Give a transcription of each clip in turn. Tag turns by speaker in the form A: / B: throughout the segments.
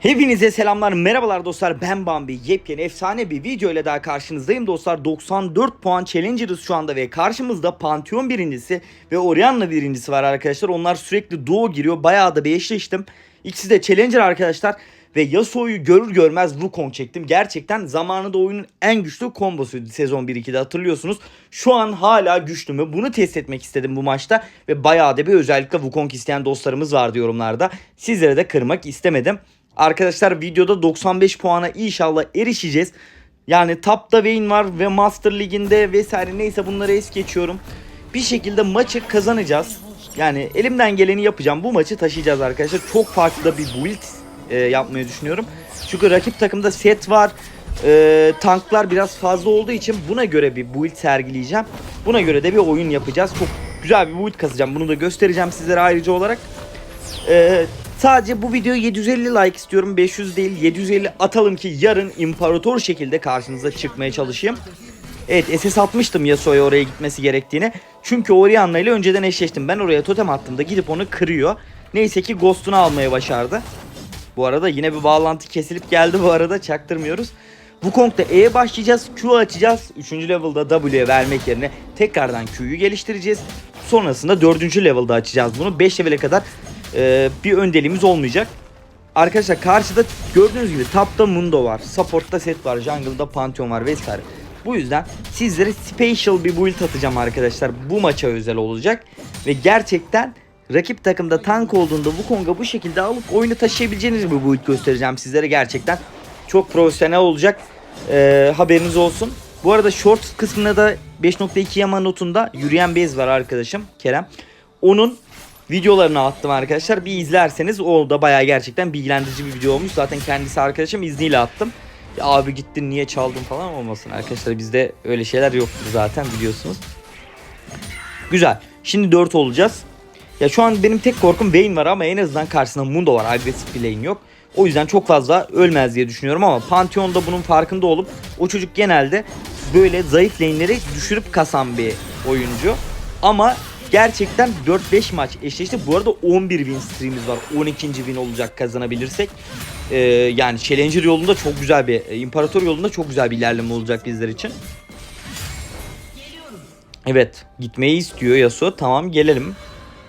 A: Hepinize selamlar merhabalar dostlar ben Bambi yepyeni efsane bir video ile daha karşınızdayım dostlar 94 puan challenger'ız şu anda ve karşımızda Pantheon birincisi ve Orianna birincisi var arkadaşlar onlar sürekli duo giriyor bayağı da bir eşleştim İkisi de challenger arkadaşlar ve Yasuo'yu görür görmez Wukong çektim. Gerçekten zamanında oyunun en güçlü kombosuydu sezon 1-2'de hatırlıyorsunuz. Şu an hala güçlü mü? Bunu test etmek istedim bu maçta. Ve bayağı da bir özellikle Wukong isteyen dostlarımız vardı yorumlarda. Sizlere de kırmak istemedim. Arkadaşlar videoda 95 puana inşallah erişeceğiz. Yani Tap'ta Vayne var ve Master Ligi'nde vesaire neyse bunları es geçiyorum. Bir şekilde maçı kazanacağız. Yani elimden geleni yapacağım. Bu maçı taşıyacağız arkadaşlar. Çok farklı bir build e, yapmayı düşünüyorum. Çünkü rakip takımda set var. E, tanklar biraz fazla olduğu için buna göre bir build sergileyeceğim. Buna göre de bir oyun yapacağız. Çok güzel bir build kasacağım. Bunu da göstereceğim sizlere ayrıca olarak. E, sadece bu videoya 750 like istiyorum. 500 değil 750 atalım ki yarın imparator şekilde karşınıza çıkmaya çalışayım. Evet SS atmıştım Yasuo'ya oraya gitmesi gerektiğini. Çünkü Orianna ile önceden eşleştim. Ben oraya totem attığımda gidip onu kırıyor. Neyse ki Ghost'unu almayı başardı. Bu arada yine bir bağlantı kesilip geldi bu arada çaktırmıyoruz. Wukong'da E'ye başlayacağız. Q açacağız. 3. level'da W'ye vermek yerine tekrardan Q'yu geliştireceğiz. Sonrasında 4. level'da açacağız bunu. 5 level'e kadar e, bir öndeliğimiz olmayacak. Arkadaşlar karşıda gördüğünüz gibi tapta Mundo var. Support'ta set var. Jungle'da Pantheon var vesaire. Bu yüzden sizlere special bir build atacağım arkadaşlar. Bu maça özel olacak. Ve gerçekten rakip takımda tank olduğunda Wukong'a bu şekilde alıp oyunu taşıyabileceğiniz bir build göstereceğim sizlere gerçekten. Çok profesyonel olacak. Ee, haberiniz olsun. Bu arada short kısmına da 5.2 yama notunda yürüyen bez var arkadaşım Kerem. Onun videolarını attım arkadaşlar. Bir izlerseniz o da bayağı gerçekten bilgilendirici bir video olmuş. Zaten kendisi arkadaşım izniyle attım. Ya abi gittin niye çaldın falan olmasın arkadaşlar. Bizde öyle şeyler yoktur zaten biliyorsunuz. Güzel. Şimdi 4 olacağız. Ya şu an benim tek korkum Vayne var ama en azından karşısında Mundo var. Agresif bir lane yok. O yüzden çok fazla ölmez diye düşünüyorum ama Pantheon'da bunun farkında olup o çocuk genelde böyle zayıf lane'leri düşürüp kasan bir oyuncu. Ama gerçekten 4-5 maç eşleşti. Bu arada 11 win stream'imiz var. 12. win olacak kazanabilirsek. Ee, yani Challenger yolunda çok güzel bir, e, İmparator yolunda çok güzel bir ilerleme olacak bizler için. Evet gitmeyi istiyor Yasuo. Tamam gelelim.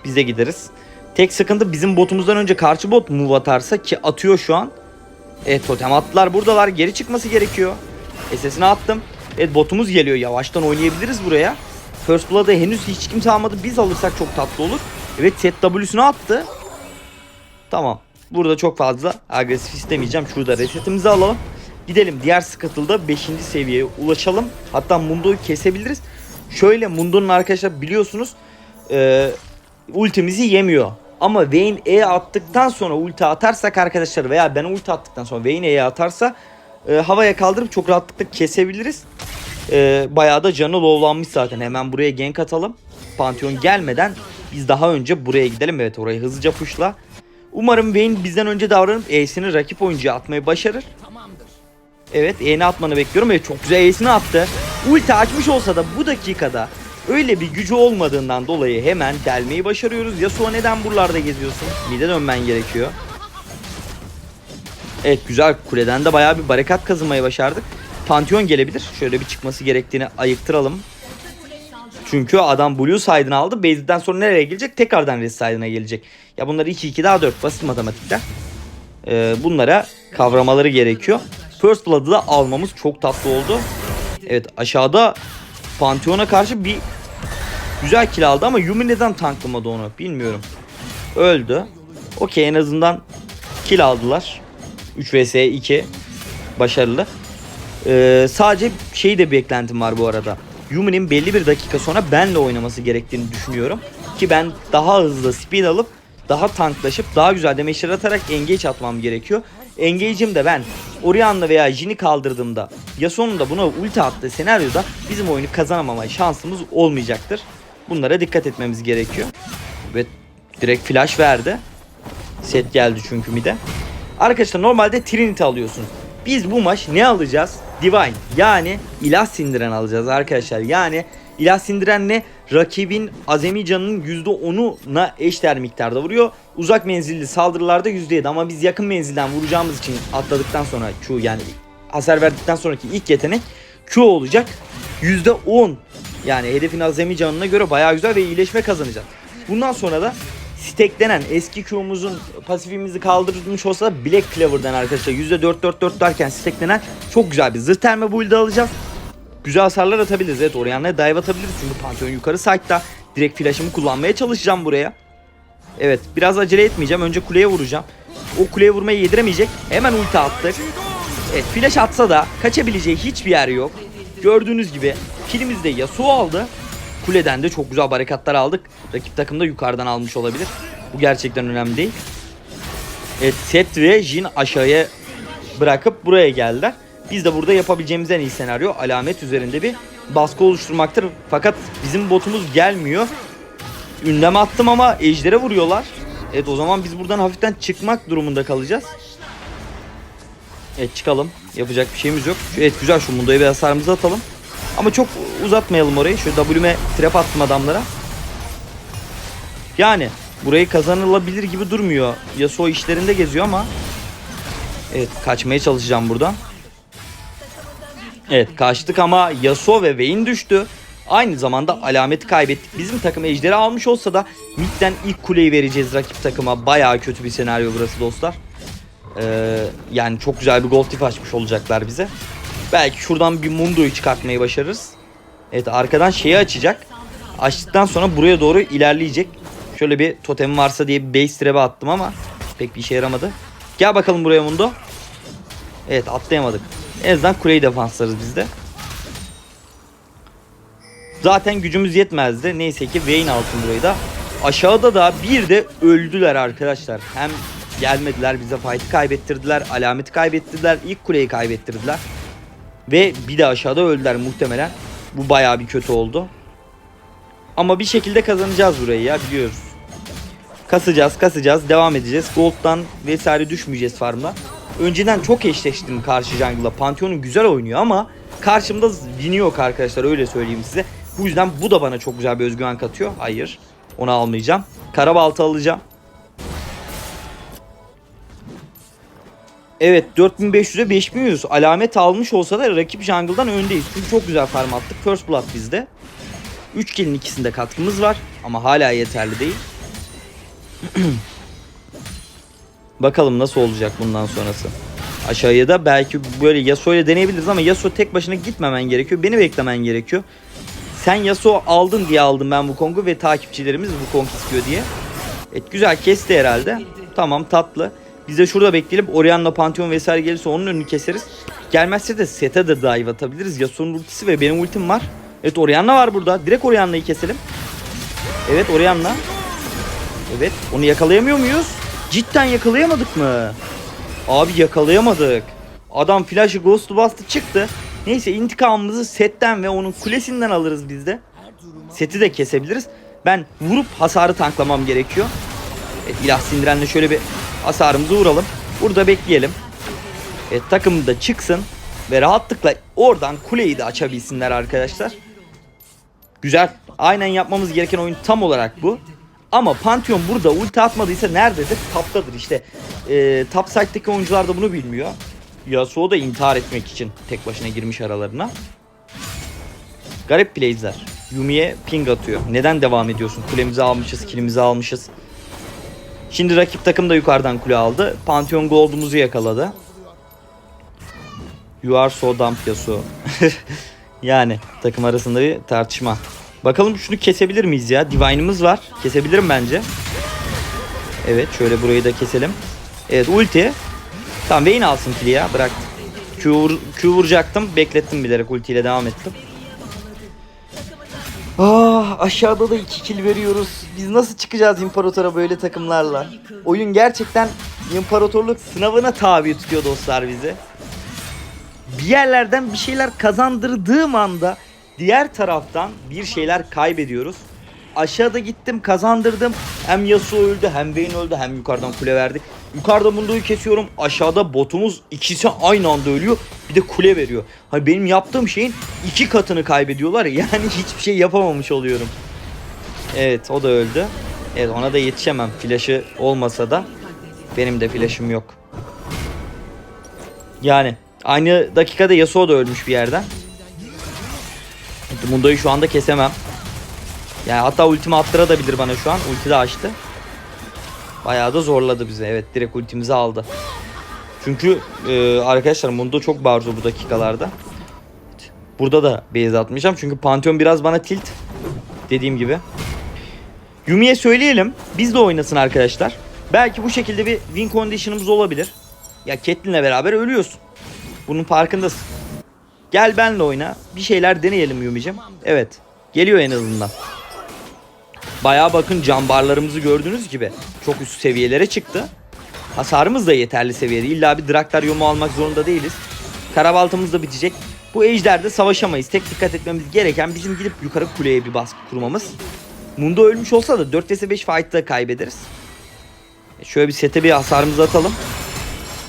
A: Biz de gideriz. Tek sıkıntı bizim botumuzdan önce karşı bot move atarsa ki atıyor şu an. Evet totem attılar buradalar. Geri çıkması gerekiyor. SS'ini attım. Evet botumuz geliyor. Yavaştan oynayabiliriz buraya. First Blood'ı henüz hiç kimse almadı. Biz alırsak çok tatlı olur. Evet set W'sunu attı. Tamam. Burada çok fazla agresif istemeyeceğim. Şurada resetimizi alalım. Gidelim diğer Scuttle'da 5. seviyeye ulaşalım. Hatta Mundo'yu kesebiliriz. Şöyle Mundo'nun arkadaşlar biliyorsunuz e, ultimizi yemiyor. Ama Vayne E attıktan sonra ulti atarsak arkadaşlar veya ben ulti attıktan sonra Vayne E'ye atarsa e, havaya kaldırıp çok rahatlıkla kesebiliriz. E, bayağı da canı lowlanmış zaten. Hemen buraya gank atalım. Pantheon gelmeden biz daha önce buraya gidelim. Evet orayı hızlıca pushla. Umarım Vayne bizden önce davranıp E'sini rakip oyuncuya atmayı başarır. Evet E'ni atmanı bekliyorum. Evet çok güzel E'sini attı. Ulti açmış olsa da bu dakikada öyle bir gücü olmadığından dolayı hemen delmeyi başarıyoruz. Yasuo neden buralarda geziyorsun? Mide dönmen gerekiyor. Evet güzel kuleden de bayağı bir barikat kazınmayı başardık. Pantheon gelebilir. Şöyle bir çıkması gerektiğini ayıktıralım. Çünkü adam Blue side'ını aldı. Base'den sonra nereye gelecek? Tekrardan Red side'ına gelecek. Ya bunları 2-2 daha 4 basit matematikler. Ee, bunlara kavramaları gerekiyor. First Blood'ı da almamız çok tatlı oldu. Evet aşağıda Pantheon'a karşı bir güzel kill aldı ama Yumi neden tanklamadı onu bilmiyorum. Öldü. Okey en azından kill aldılar. 3 vs 2 başarılı. Ee, sadece şey de beklentim var bu arada. Yumi'nin belli bir dakika sonra benle oynaması gerektiğini düşünüyorum. Ki ben daha hızlı speed alıp daha tanklaşıp daha güzel damage'ler atarak engage atmam gerekiyor. Engage'im de ben Orianna veya Jin'i kaldırdığımda Yasuo'nun da buna ulti attığı senaryoda bizim oyunu kazanamama şansımız olmayacaktır. Bunlara dikkat etmemiz gerekiyor. Ve direkt flash verdi. Set geldi çünkü mide. Arkadaşlar normalde Trinity alıyorsun. Biz bu maç ne alacağız? Divine yani ilah sindiren alacağız arkadaşlar. Yani ilah sindiren ne? rakibin azemi canının %10'una eşdeğer miktarda vuruyor. Uzak menzilli saldırılarda %7 ama biz yakın menzilden vuracağımız için atladıktan sonra Q yani hasar verdikten sonraki ilk yetenek Q olacak. %10 yani hedefin azami canına göre bayağı güzel ve iyileşme kazanacak. Bundan sonra da stacklenen eski Q'muzun pasifimizi kaldırmış olsa da Black Clover'dan arkadaşlar %4-4-4 derken stacklenen çok güzel bir zırh terme build'i alacağız. Güzel hasarlar atabiliriz. Evet Orianna'ya dive atabiliriz çünkü Pantheon yukarı site'da. Direkt flash'ımı kullanmaya çalışacağım buraya. Evet biraz acele etmeyeceğim. Önce kuleye vuracağım. O kuleye vurmayı yediremeyecek. Hemen ulti attık. Evet flash atsa da kaçabileceği hiçbir yer yok. Gördüğünüz gibi kilimizi de Yasuo aldı. Kuleden de çok güzel barekatlar aldık. Rakip takım da yukarıdan almış olabilir. Bu gerçekten önemli değil. Evet Set ve Jin aşağıya bırakıp buraya geldiler. Biz de burada yapabileceğimiz en iyi senaryo alamet üzerinde bir baskı oluşturmaktır. Fakat bizim botumuz gelmiyor. Ünlem attım ama ejdere vuruyorlar. Evet o zaman biz buradan hafiften çıkmak durumunda kalacağız. Evet çıkalım. Yapacak bir şeyimiz yok. Evet güzel şu Mundo'ya bir hasarımızı atalım. Ama çok uzatmayalım orayı. Şöyle W'me trap attım adamlara. Yani burayı kazanılabilir gibi durmuyor. Yasuo işlerinde geziyor ama Evet kaçmaya çalışacağım buradan. Evet kaçtık ama Yasuo ve Vayne düştü. Aynı zamanda alameti kaybettik. Bizim takım ejderi almış olsa da midden ilk kuleyi vereceğiz rakip takıma. Bayağı kötü bir senaryo burası dostlar. Ee, yani çok güzel bir gold tip açmış olacaklar bize. Belki şuradan bir Mundo'yu çıkartmayı başarırız. Evet arkadan şeyi açacak. Açtıktan sonra buraya doğru ilerleyecek. Şöyle bir totem varsa diye bir base trap'e attım ama pek bir işe yaramadı. Gel bakalım buraya Mundo. Evet atlayamadık. En azından kuleyi defanslarız biz de. Zaten gücümüz yetmezdi. Neyse ki Vayne alsın burayı da. Aşağıda da bir de öldüler arkadaşlar. Hem gelmediler bize fight'ı kaybettirdiler. Alameti kaybettirdiler. ilk kuleyi kaybettirdiler. Ve bir de aşağıda öldüler muhtemelen. Bu bayağı bir kötü oldu. Ama bir şekilde kazanacağız burayı ya biliyoruz. Kasacağız kasacağız devam edeceğiz. Gold'dan vesaire düşmeyeceğiz farmda. Önceden çok eşleştim karşı jungle'la. Pantheon'un güzel oynuyor ama karşımda Vini yok arkadaşlar öyle söyleyeyim size. Bu yüzden bu da bana çok güzel bir özgüven katıyor. Hayır onu almayacağım. Karabalta alacağım. Evet 4500'e 5100 alamet almış olsa da rakip jungle'dan öndeyiz. Çünkü çok güzel farm attık. First Blood bizde. 3 kill'in ikisinde katkımız var ama hala yeterli değil. Bakalım nasıl olacak bundan sonrası. Aşağıya da belki böyle Yasuo ile deneyebiliriz ama Yasuo tek başına gitmemen gerekiyor. Beni beklemen gerekiyor. Sen Yasuo aldın diye aldım ben bu Kong'u ve takipçilerimiz bu Kong istiyor diye. Evet güzel kesti herhalde. Tamam tatlı. Biz de şurada bekleyelim. Orianna, Pantheon vesaire gelirse onun önünü keseriz. Gelmezse de sete de dive atabiliriz. Yasuo'nun ultisi ve benim ultim var. Evet Orianna var burada. Direkt Orianna'yı keselim. Evet Orianna. Evet onu yakalayamıyor muyuz? Cidden yakalayamadık mı? Abi yakalayamadık. Adam flash'ı ghost bastı çıktı. Neyse intikamımızı setten ve onun kulesinden alırız biz de. Seti de kesebiliriz. Ben vurup hasarı tanklamam gerekiyor. Evet, ilah sindirenle şöyle bir hasarımızı vuralım. Burada bekleyelim. Evet takım da çıksın. Ve rahatlıkla oradan kuleyi de açabilsinler arkadaşlar. Güzel. Aynen yapmamız gereken oyun tam olarak bu. Ama Pantheon burada ulti atmadıysa nerededir? Taptadır işte. Ee, top side'deki oyuncular da bunu bilmiyor. Yasuo da intihar etmek için tek başına girmiş aralarına. Garip plays'ler. Yumi'ye ping atıyor. Neden devam ediyorsun? Kulemizi almışız, kilimizi almışız. Şimdi rakip takım da yukarıdan kule aldı. Pantheon Gold'umuzu yakaladı. You are so dumb Yasuo. yani takım arasında bir tartışma. Bakalım şunu kesebilir miyiz ya? Divine'ımız var. Kesebilirim bence. Evet şöyle burayı da keselim. Evet ulti. Tamam Vayne alsın kili ya bırak. Q, vur, Q vuracaktım. Beklettim bilerek ultiyle devam ettim. Ah aşağıda da 2 kill veriyoruz. Biz nasıl çıkacağız imparatora böyle takımlarla? Oyun gerçekten imparatorluk sınavına tabi tutuyor dostlar bizi. Bir yerlerden bir şeyler kazandırdığım anda diğer taraftan bir şeyler kaybediyoruz. Aşağıda gittim kazandırdım. Hem Yasuo öldü hem Vayne öldü hem yukarıdan kule verdik. Yukarıda Mundo'yu kesiyorum. Aşağıda botumuz ikisi aynı anda ölüyor. Bir de kule veriyor. Hani benim yaptığım şeyin iki katını kaybediyorlar ya. Yani hiçbir şey yapamamış oluyorum. Evet o da öldü. Evet ona da yetişemem. Flash'ı olmasa da benim de flash'ım yok. Yani aynı dakikada Yasuo da ölmüş bir yerden. Mundo'yu şu anda kesemem. Yani hatta ultimi attırabilir bana şu an. Ulti de açtı. Bayağı da zorladı bizi. Evet direkt ultimizi aldı. Çünkü e, arkadaşlar Mundo çok barzo bu dakikalarda. Burada da base atmayacağım. Çünkü Pantheon biraz bana tilt. Dediğim gibi. Yumi'ye söyleyelim. Biz de oynasın arkadaşlar. Belki bu şekilde bir win condition'ımız olabilir. Ya Catelyn'le beraber ölüyorsun. Bunun farkındasın. Gel benle oyna. Bir şeyler deneyelim Yumi'cim. Evet. Geliyor en azından. Bayağı bakın can barlarımızı gördüğünüz gibi. Çok üst seviyelere çıktı. Hasarımız da yeterli seviyede. İlla bir Draktar yomu almak zorunda değiliz. Karabaltamız da bitecek. Bu ejderde savaşamayız. Tek dikkat etmemiz gereken bizim gidip yukarı kuleye bir baskı kurmamız. Mundo ölmüş olsa da 4 vs 5 fight'ta kaybederiz. E Şöyle bir sete bir hasarımızı atalım.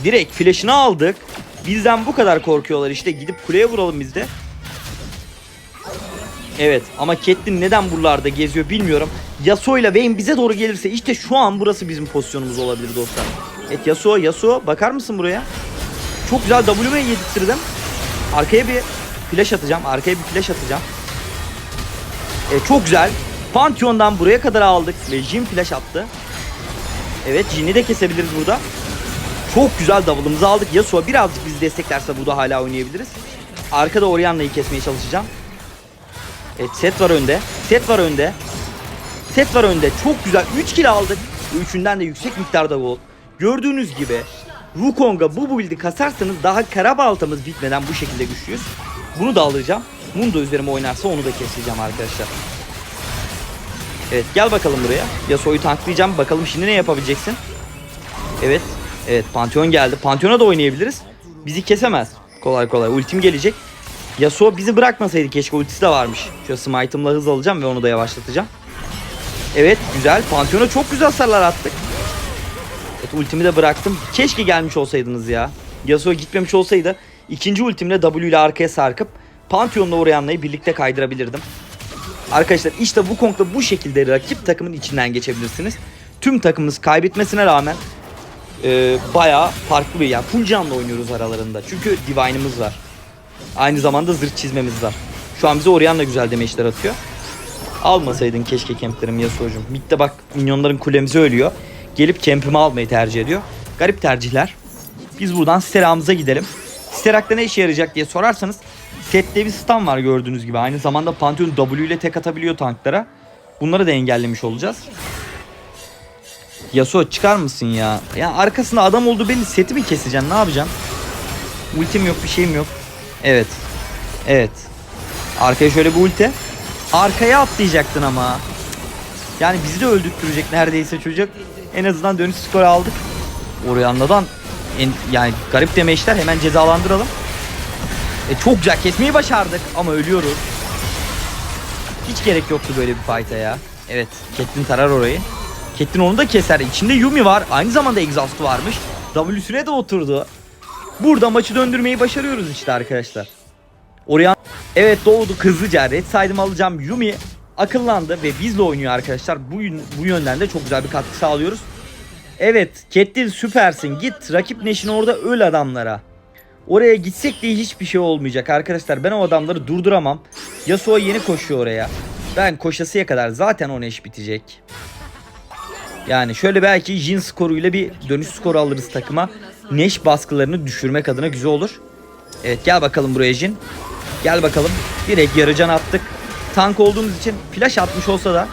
A: Direkt flash'ını aldık. Bizden bu kadar korkuyorlar işte. Gidip kuleye vuralım biz de. Evet ama Catelyn neden buralarda geziyor bilmiyorum. Yasuo ile Vayne bize doğru gelirse işte şu an burası bizim pozisyonumuz olabilir dostlar. Evet Yasuo, Yasuo bakar mısın buraya? Çok güzel W'ye yedirttirdim. Arkaya bir flash atacağım. Arkaya bir flash atacağım. Evet çok güzel. Pantheon'dan buraya kadar aldık ve Jin flash attı. Evet Jin'i de kesebiliriz burada. Çok güzel double'ımızı aldık. Yasuo birazcık bizi desteklerse burada hala oynayabiliriz. Arkada Orianna'yı kesmeye çalışacağım. Evet set var önde. Set var önde. Set var önde. Çok güzel. 3 kill aldık. Üçünden de yüksek miktarda gol. Gördüğünüz gibi Wukong'a bu build'i kasarsanız daha kara baltamız bitmeden bu şekilde güçlüyüz. Bunu da alacağım. Mundo üzerime oynarsa onu da keseceğim arkadaşlar. Evet gel bakalım buraya. Yasuo'yu tanklayacağım. Bakalım şimdi ne yapabileceksin? Evet. Evet Pantheon geldi. Pantheon'a da oynayabiliriz. Bizi kesemez. Kolay kolay. Ultim gelecek. Yasuo bizi bırakmasaydı keşke ultisi de varmış. Şöyle smite'ımla hız alacağım ve onu da yavaşlatacağım. Evet güzel. Pantheon'a çok güzel hasarlar attık. Evet ultimi de bıraktım. Keşke gelmiş olsaydınız ya. Yasuo gitmemiş olsaydı ikinci ultimle W ile arkaya sarkıp Pantheon'la Orianna'yı birlikte kaydırabilirdim. Arkadaşlar işte bu konkla bu şekilde rakip takımın içinden geçebilirsiniz. Tüm takımımız kaybetmesine rağmen e, bayağı farklı bir yani full canlı oynuyoruz aralarında. Çünkü Divine'ımız var. Aynı zamanda zırh çizmemiz var. Şu an bize Orianna güzel demeçler atıyor. Almasaydın keşke kemplerim Yasuo'cum. Mid'de bak minyonların kulemize ölüyor. Gelip kempimi almayı tercih ediyor. Garip tercihler. Biz buradan Sterak'ımıza gidelim. Sterak'ta ne işe yarayacak diye sorarsanız sette bir stun var gördüğünüz gibi. Aynı zamanda Pantheon W ile tek atabiliyor tanklara. Bunları da engellemiş olacağız. Yasuo çıkar mısın ya? Ya arkasında adam oldu belli. Seti mi keseceksin? Ne yapacaksın? Ultim yok bir şeyim yok. Evet. Evet. Arkaya şöyle bir ulti. Arkaya atlayacaktın ama. Yani bizi de öldürttürecek neredeyse çocuk. En azından dönüş skoru aldık. Orianna'dan en, yani garip demeçler hemen cezalandıralım. E çok güzel kesmeyi başardık ama ölüyoruz. Hiç gerek yoktu böyle bir fight'a ya. Evet Catelyn tarar orayı. Catelyn onu da keser. İçinde Yumi var. Aynı zamanda Exhaust'u varmış. W'süne de oturdu. Burada maçı döndürmeyi başarıyoruz işte arkadaşlar. Oraya evet doğdu hızlıca red side'ımı alacağım. Yumi akıllandı ve bizle oynuyor arkadaşlar. Bu, bu yönden de çok güzel bir katkı sağlıyoruz. Evet Catelyn süpersin. Git rakip Neş'in orada öl adamlara. Oraya gitsek de hiçbir şey olmayacak arkadaşlar. Ben o adamları durduramam. Yasuo yeni koşuyor oraya. Ben koşasıya kadar zaten o Neş bitecek. Yani şöyle belki Jin skoruyla bir dönüş skoru alırız takıma. Neş baskılarını düşürmek adına güzel olur. Evet gel bakalım buraya Jin. Gel bakalım. Direkt yarı can attık. Tank olduğumuz için flash atmış olsa da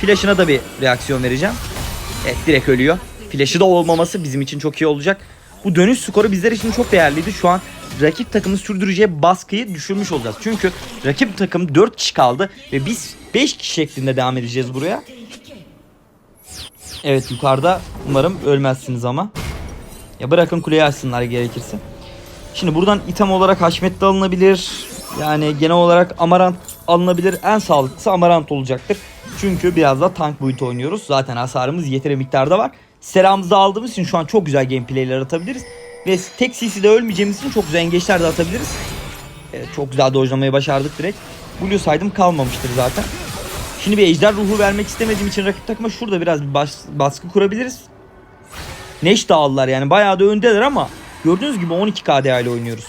A: flash'ına da bir reaksiyon vereceğim. Evet direkt ölüyor. Flash'ı da olmaması bizim için çok iyi olacak. Bu dönüş skoru bizler için çok değerliydi. Şu an rakip takımın sürdüreceği baskıyı düşürmüş olacağız. Çünkü rakip takım 4 kişi kaldı ve biz 5 kişi şeklinde devam edeceğiz buraya. Evet yukarıda umarım ölmezsiniz ama. Ya bırakın kuleyi açsınlar gerekirse. Şimdi buradan item olarak Haşmet de alınabilir. Yani genel olarak Amarant alınabilir. En sağlıklısı Amarant olacaktır. Çünkü biraz da tank boyutu oynuyoruz. Zaten hasarımız yeteri miktarda var. Seramızda aldığımız için şu an çok güzel gameplayler atabiliriz. Ve tek CC'de ölmeyeceğimiz için çok güzel engeçler de atabiliriz. Evet, çok güzel dojlamayı başardık direkt. Blue side'ım kalmamıştır zaten. Şimdi bir ejder ruhu vermek istemediğim için rakip takıma şurada biraz bir bas- baskı kurabiliriz. Neş dağıldılar yani bayağı da öndeler ama gördüğünüz gibi 12 KDA ile oynuyoruz.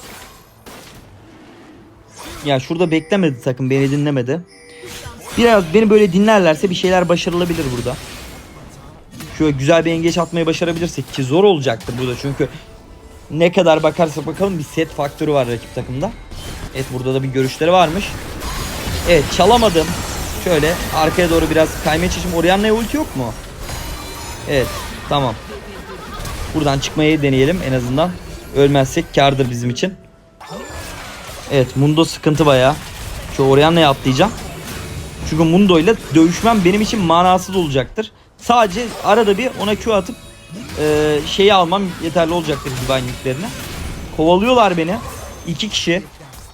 A: Ya şurada beklemedi takım beni dinlemedi. Biraz beni böyle dinlerlerse bir şeyler başarılabilir burada. Şöyle güzel bir engeç atmayı başarabilirsek ki zor olacaktır burada çünkü ne kadar bakarsak bakalım bir set faktörü var rakip takımda. Evet burada da bir görüşleri varmış. Evet çalamadım. Şöyle arkaya doğru biraz kaymaya çalışayım. Orianna'ya ulti yok mu? Evet tamam. Buradan çıkmayı deneyelim en azından. Ölmezsek kardır bizim için. Evet Mundo sıkıntı bayağı. Şu Orianna'ya atlayacağım. Çünkü Mundo ile dövüşmem benim için manasız olacaktır. Sadece arada bir ona Q atıp e, şeyi almam yeterli olacaktır divine yüklerine. Kovalıyorlar beni. İki kişi.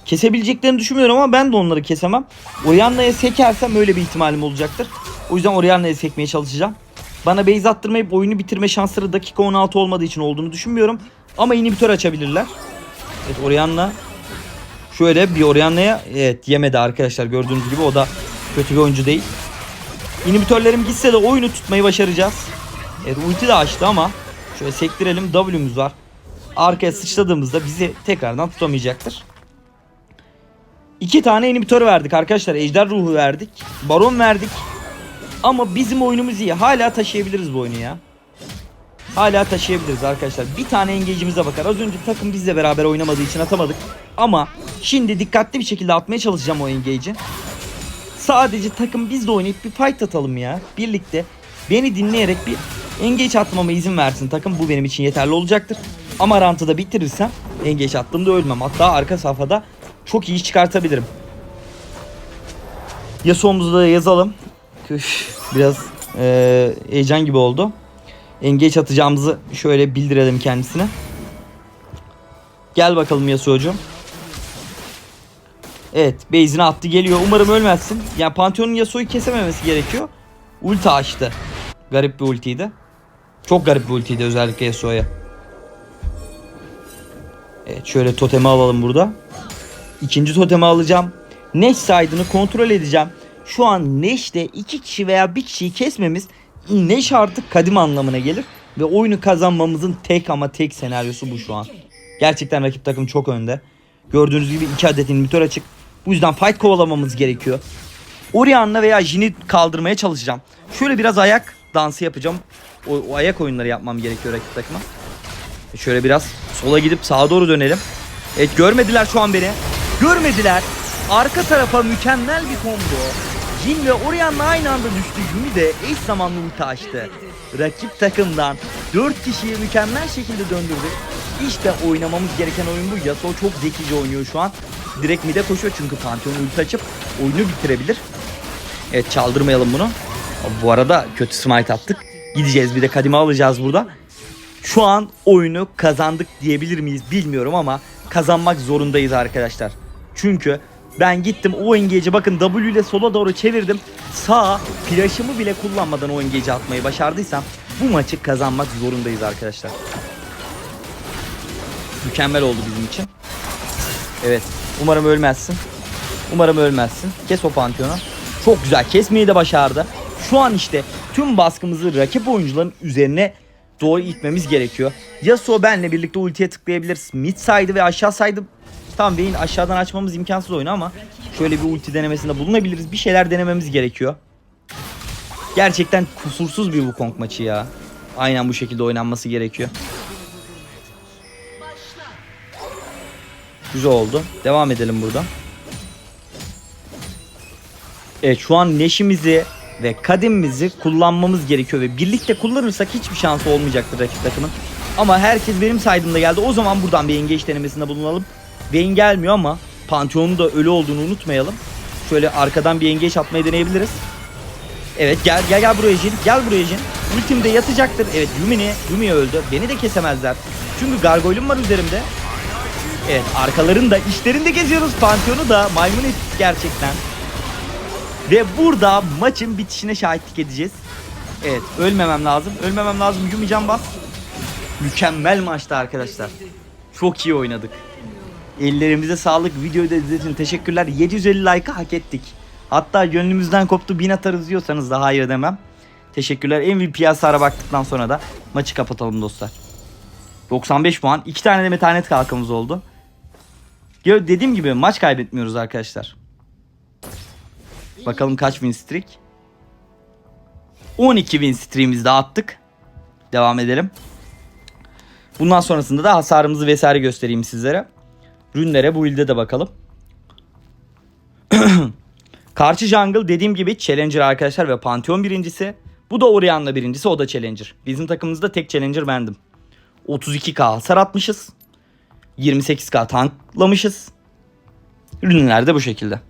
A: Kesebileceklerini düşünmüyorum ama ben de onları kesemem. Orianna'ya sekersem öyle bir ihtimalim olacaktır. O yüzden Orianna'ya sekmeye çalışacağım. Bana base attırmayıp oyunu bitirme şansları dakika 16 olmadığı için olduğunu düşünmüyorum. Ama inhibitör açabilirler. Evet Orianna şöyle bir Orianna'ya evet yemedi arkadaşlar gördüğünüz gibi o da kötü bir oyuncu değil. İnhibitörlerim gitse de oyunu tutmayı başaracağız. Evet ulti de açtı ama şöyle sektirelim W'muz var. Arkaya sıçradığımızda bizi tekrardan tutamayacaktır. İki tane inhibitör verdik arkadaşlar. Ejder ruhu verdik. Baron verdik. Ama bizim oyunumuz iyi. Hala taşıyabiliriz bu oyunu ya. Hala taşıyabiliriz arkadaşlar. Bir tane engage'imize bakar. Az önce takım bizle beraber oynamadığı için atamadık. Ama şimdi dikkatli bir şekilde atmaya çalışacağım o engage'i. Sadece takım bizle oynayıp bir fight atalım ya. Birlikte beni dinleyerek bir engage atmama izin versin takım. Bu benim için yeterli olacaktır. Ama rantı da bitirirsem engage attığımda ölmem. Hatta arka safhada çok iyi çıkartabilirim. Yasuo'muzu da yazalım. Üf, biraz eee, heyecan gibi oldu. Engage atacağımızı şöyle bildirelim kendisine. Gel bakalım Yasuo'cum. Evet base'ine attı geliyor. Umarım ölmezsin. Yani Pantheon'un Yasuo'yu kesememesi gerekiyor. Ulti açtı. Garip bir ultiydi. Çok garip bir ultiydi özellikle Yasuo'ya. Evet şöyle totemi alalım burada. İkinci totemi alacağım. Neş side'ını kontrol edeceğim. Şu an Neş'te iki kişi veya bir kişiyi kesmemiz Neş artık kadim anlamına gelir. Ve oyunu kazanmamızın tek ama tek senaryosu bu şu an. Gerçekten rakip takım çok önde. Gördüğünüz gibi iki adet inhibitor açık. Bu yüzden fight kovalamamız gerekiyor. Orianna veya Jin'i kaldırmaya çalışacağım. Şöyle biraz ayak dansı yapacağım. O, o ayak oyunları yapmam gerekiyor rakip takıma. Şöyle biraz sola gidip sağa doğru dönelim. Evet görmediler şu an beni. Görmediler. Arka tarafa mükemmel bir combo. Jin ve Orianna aynı anda düştü. Yumi de eş zamanlı ulti açtı. Rakip takımdan 4 kişiyi mükemmel şekilde döndürdü. İşte oynamamız gereken oyun bu. Yasuo çok zekice oynuyor şu an. Direkt mide koşuyor çünkü Pantheon ulti açıp oyunu bitirebilir. Evet çaldırmayalım bunu. Bu arada kötü smite attık. Gideceğiz bir de kadime alacağız burada. Şu an oyunu kazandık diyebilir miyiz bilmiyorum ama kazanmak zorundayız arkadaşlar. Çünkü ben gittim o engage'i bakın W ile sola doğru çevirdim. Sağ flash'ımı bile kullanmadan o engage'i atmayı başardıysam bu maçı kazanmak zorundayız arkadaşlar. Mükemmel oldu bizim için. Evet. Umarım ölmezsin. Umarım ölmezsin. Kes o Pantheon'u. Çok güzel. Kesmeyi de başardı. Şu an işte tüm baskımızı rakip oyuncuların üzerine doğru itmemiz gerekiyor. Yasuo benle birlikte ultiye tıklayabiliriz. Mid side'ı ve aşağı side'ı tam Vayne aşağıdan açmamız imkansız oyunu ama şöyle bir ulti denemesinde bulunabiliriz. Bir şeyler denememiz gerekiyor. Gerçekten kusursuz bir Wukong maçı ya. Aynen bu şekilde oynanması gerekiyor. Güzel oldu. Devam edelim buradan. Evet şu an neşimizi ve kadimimizi kullanmamız gerekiyor ve birlikte kullanırsak hiçbir şansı olmayacaktır rakip takımın. Ama herkes benim saydığımda geldi. O zaman buradan bir engage denemesinde bulunalım. Vayne gelmiyor ama Pantheon'un da ölü olduğunu unutmayalım. Şöyle arkadan bir engage atmayı deneyebiliriz. Evet gel gel gel buraya Jin. Gel buraya Jin. Ultimde yatacaktır. Evet Yumi'ni. Yumi öldü. Beni de kesemezler. Çünkü gargoylum var üzerimde. Evet arkalarında işlerinde geziyoruz. Pantheon'u da maymun ettik gerçekten. Ve burada maçın bitişine şahitlik edeceğiz. Evet ölmemem lazım. Ölmemem lazım. Yumi can bas. Mükemmel maçtı arkadaşlar. Çok iyi oynadık. Ellerimize sağlık. Videoyu da izlediğiniz için teşekkürler. 750 like'ı hak ettik. Hatta gönlümüzden koptu bin atarız diyorsanız da hayır demem. Teşekkürler. MVP hasara baktıktan sonra da maçı kapatalım dostlar. 95 puan. 2 tane de metanet kalkımız oldu. Dediğim gibi maç kaybetmiyoruz arkadaşlar. Bakalım kaç win streak. 12 win streak'imizi de attık. Devam edelim. Bundan sonrasında da hasarımızı vesaire göstereyim sizlere. Rünlere bu ilde de bakalım. Karşı jungle dediğim gibi Challenger arkadaşlar ve Pantheon birincisi. Bu da Orianna birincisi o da Challenger. Bizim takımımızda tek Challenger bendim. 32k hasar atmışız. 28k tanklamışız. Ürünler de bu şekilde.